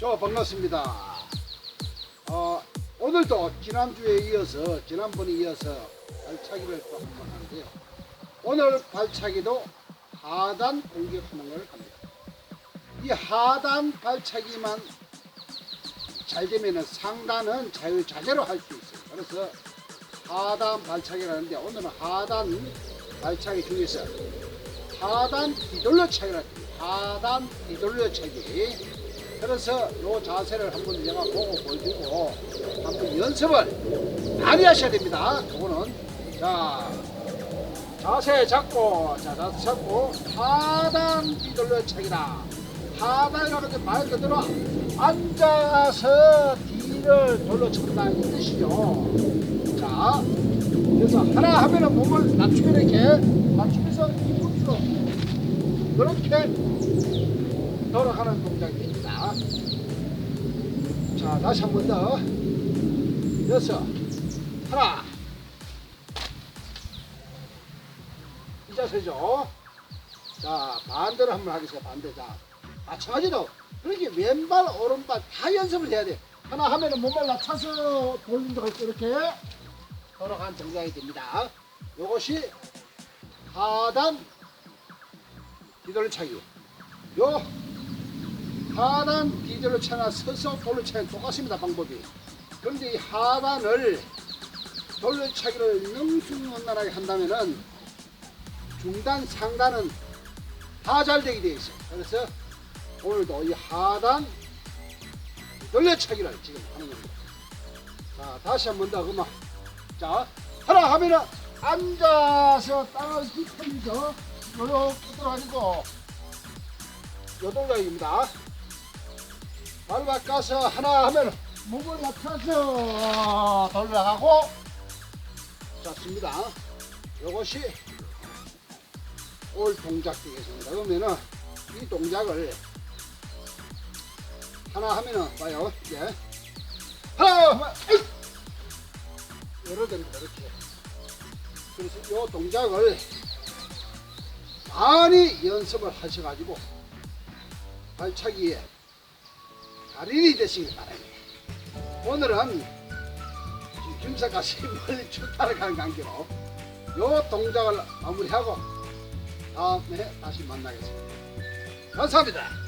저 반갑습니다. 어, 오늘도 지난주에 이어서 지난번에 이어서 발차기를 또 한 번 하는데요. 오늘 발차기도 하단 걸 합니다. 이 하단 발차기만 잘 되면은 상단은 자유자재로 할 수 있어요. 그래서 하단 발차기라는데 오늘은 하단 발차기 중에서 하단 뒤돌려 차기라 합니다. 하단 뒤돌려 차기. 그래서 요 자세를 한번 제가 보고 보여주고 한번 연습을 많이 하셔야 됩니다. 그거는 자 자세 잡고 자 자세 잡고 하단 뒤돌려 차기다. 하단이라는 게 말 그대로 앉아서 뒤를 돌려차긴다 이 뜻이죠. 자 그래서 하나 하면은 몸을 낮추게 이렇게 낮추면서 뒤꿈치로 그렇게 돌아가는 동작이 됩니다. 자, 다시 한 번 더. 여섯, 하나. 이 자세죠. 자, 반대로 한번 하겠습니다. 반대. 자, 마찬가지로 그렇게 왼발, 오른발 다 연습을 해야 돼. 하나 하면은 몸을 낮춰서 돌린다고 할때 이렇게 돌아가는 동작이 됩니다. 이것이 하단 뒤돌차기. 요 하단 뒤돌려 차나 서서 돌려차기 똑같습니다 방법이. 그런데 이 하단을 돌려차기를 능수능란하게 한다면은 중단 상단은 다 잘 되게 되어 있어요. 그래서 오늘도 이 하단 돌려차기를 지금 하는 겁니다. 자 다시 한 번 더 그만. 자 하나 하면은 앉아서 땅을 짚으면서 요렇게 들어가지고 요 동작입니다 발 바꿔서 하나 하면 목을 맞춰서 돌아가고 잡습니다. 이것이 올 동작 되겠습니다. 그러면은 이 동작을 하나 하면은 봐요. 예. 하나 하면! 여러 됩니다. 이렇게. 그래서 이 동작을 많이 연습을 하셔가지고 발차기에 달인이 되시길 바랍니다. 오늘은 지금 김사가 멀리 출타를 가는 관계로 요 동작을 마무리하고 다음에 다시 만나겠습니다. 감사합니다.